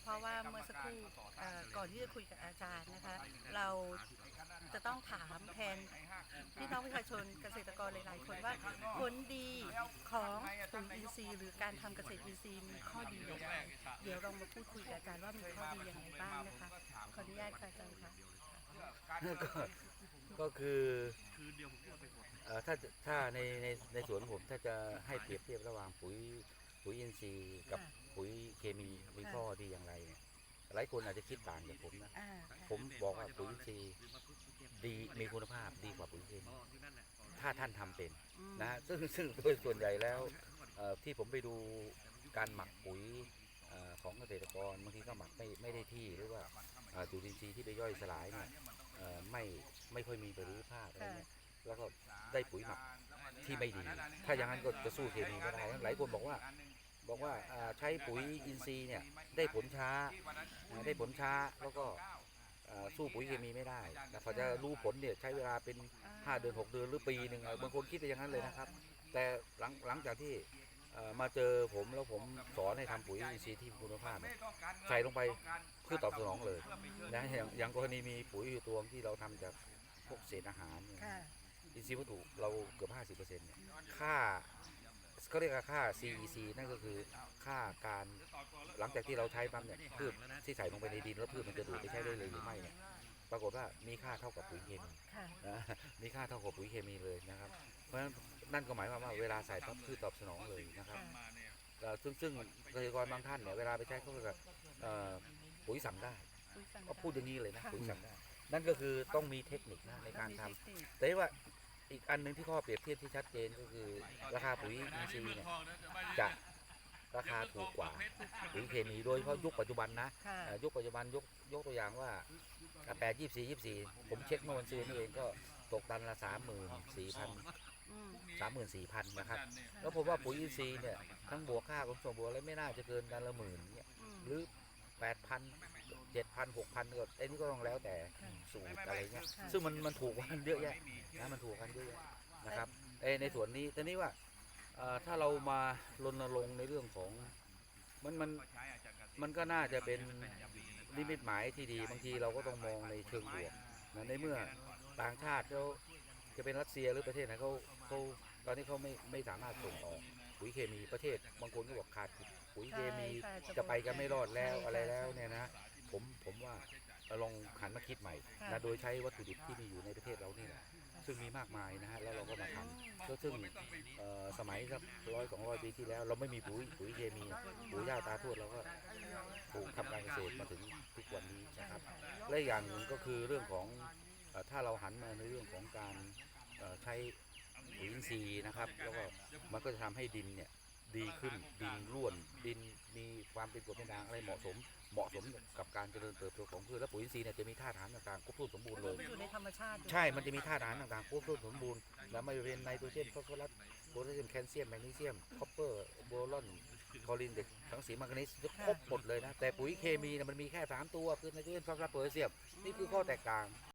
เพราะว่าเมื่อสักครู่เอ่อก่อนที่จะคุยกับอาจารย์นะคะ เราจะต้องถามแทนพี่น้องประชาชนเกษตรกรหลาย ๆ คนว่าผลดีของปุ๋ยอินทรีย์หรือการทำเกษตรอินทรีย์มีข้อดีอย่างไรเดี๋ยวเรามาพูดคุยกับอาจารย์ว่ามีข้อดีอย่างไรบ้างนะคะขออนุญาตค่ะอาจารย์ค่ะ ก็ก็คือเอ่อถ้าถ้าในในในสวนผมถ้าจะให้เปรียบเทียบระหว่างปุ๋ย ปุ๋ยอินทรีย์กับค่ะปุ๋ยเคมีมีค่ะข้อดีอย่างไรเนี่ยหลายคนอาจจะคิดต่างจากผมนะอ่าผมบอกว่าปุ๋ยอินทรีย์ดีมีคุณภาพดีกว่าปุ๋ยเคมีถ้าท่านทำเป็นอืมนะฮะซึ่งซึ่งโดยส่วนใหญ่แล้วเอ่อที่ผมไปดูการหมักปุ๋ยเอ่อของเกษตรกรบางทีก็หมักไม่ไม่ได้ที่หรือว่าเอ่อจุลินทรีย์ที่ไปย่อยสลายเนี่ยเอ่อไม่ไม่ค่อยมีประสิทธิภาพอะไรค่ะเงี้ยแล้วก็ได้ปุ๋ยหมักที่ไม่ดี ถ้าอย่างนั้นก็จะสู้เคมีไม่ได้หลายคนบอกว่า บอกว่าอ่าใช้ปุ๋ยอินทรีย์เนี่ยได้ผลช้าอ่าได้ผลช้าแล้วก็อ่าสู้ปุ๋ยเคมีไม่ได้นะพอจะรู้ผลเนี่ยใช้เวลาเป็น 5 เดือน 6 เดือนหรือปีหนึ่งอะบางคนคิดไปอย่างนั้นเลยนะครับ แต่หลังหลังจากที่เอ่อมาเจอผมแล้วผมสอนให้ทำปุ๋ยอินทรีย์ที่มีคุณภาพเนี่ยใส่ลงไปเพื่อตอบสนองเลยนะอย่างอย่างกรณีมีปุ๋ยอยู่ตัวที่เราทำจากพวกเศษอาหารเนี่ยค่ะอินทรีย์วัตถุเราเกือบ 50%เนี่ยค่า เขาเรียกว่าค่า CEC นั่นก็คือค่าการหลังจากที่เราใช้ปั๊มเนี่ยพืชที่ใส่ลงไปในดินแล้วพืชมันจะดูดไปใช้ได้เลยหรือไม่เนี่ยปรากฏว่ามีค่าเท่ากับปุ๋ยเคมีค่ะนะมีค่าเท่ากับปุ๋ยเคมีเลยนะครับ เพราะฉะนั้นนั่นก็หมายความว่าเวลาใส่ปั๊บพืชตอบสนองเลยนะครับค่ะเอ่อซึ่งซึ่งเกษตรกรบางท่านเนี่ยเวลาไปใช้เขาก็จะเอ่อปุ๋ยสั่งได้ปุ๋ยสั่งก็พูดอย่างนี้เลยนะค่ะปุ๋ยสั่งได้นั่นก็คือต้องมีเทคนิคนะในการทำแต่ว่า อีกอันหนึ่งที่ข้อเปรียบเทียบที่ชัดเจนก็คือ ราคาปุ๋ยอินทรีย์เนี่ยจะราคาถูกกว่าปุ๋ยเคมีโดยเฉพาะยุคปัจจุบันนะค่ะเอ่อยุคปัจจุบันยกยกตัวอย่างว่าแปดยี่สี่ยี่สี่ผมเช็คเมื่อวันซื้อนี่เองก็ตกตันละสามหมื่นสี่พันอืมสามหมื่นสี่พันนะครับ แล้วผมว่าปุ๋ยอินทรีย์เนี่ยทั้งบวกค่าขนส่งบวกอะไรไม่น่าจะเกินตันละหมื่นเนี่ยอืมหรือ แปดพันเจ็ดพันหกพันก็ไอ้นี่ก็ต้องแล้วแต่ค่ะสูตรอะไรเงี้ยค่ะซึ่งมันมันถูกกว่ากันเยอะแยะนะมันถูกกว่ากันเยอะแยะนะครับไอ้ในส่วนนี้แต่นี้ว่าเอ่อถ้าเรามารณรงค์ในเรื่องของมันมันมันก็น่าจะเป็นนิมิตหมายที่ดีบางทีเราก็ต้องมองในเชิงบวกนะในเมื่อต่างชาติเขาจะเป็นรัสเซียหรือประเทศไหนเขาเขาตอนนี้เขาไม่ไม่สามารถส่งออก ปุ๋ยเคมีประเทศ บางคนก็บอกขาดปุ๋ยเคมีใช่ค่ะจะไปกันไม่รอดแล้วใช่ค่ะอะไรแล้วใช่เนี่ยนะ ผมผมว่าเราลองหันมาคิดใหม่ค่ะนะโดยใช้วัตถุดิบที่มีอยู่ในประเทศเรานี่แหละซึ่งมีมากมายนะฮะแล้วเราก็มาทำก็ซึ่งเอ่อสมัยสักร้อยสองร้อยปีที่แล้ว เราไม่มีปุ๋ยปุ๋ยเคมีปุ๋ยยาตาทวดเราก็ปลูกทำการเกษตรมาถึงทุกวันนี้นะครับ และอีกอย่างหนึ่งก็คือเรื่องของเอ่อถ้าเราหันมาในเรื่องของการเอ่อใช้ปุ๋ยอิน ทรีย์นะครับ แล้วก็มันก็จะทำให้ดินเนี่ยดีขึ้นดินร่วนดินมีความเป็นกรดเป็นด่างอะไรเหมาะสม เหมาะสมกับการเจริญเติบโตของพืชและปุ๋ยอินทรีย์เนี่ยจะมีธาตุอาหารต่างๆครบถ้วนสมบูรณ์เลยมันอยู่ในธรรมชาติอยู่ใช่ มันจะมีธาตุอาหารต่างๆครบถ้วนสมบูรณ์ แล้วไม่ว่าจะเป็นไนโตรเจนฟอสฟอรัสโพแทสเซียมแคลเซียมแมกนีเซียมคอปเปอร์โบรอนคลอรินเด็กทั้งสีมังกานีสครบหมดเลยนะ แต่ปุ๋ยเคมีเนี่ยมันมีแค่ 3 ตัวคือไนโตรเจนฟอสฟอรัสโพแทสเซียมนี่คือข้อแตกต่าง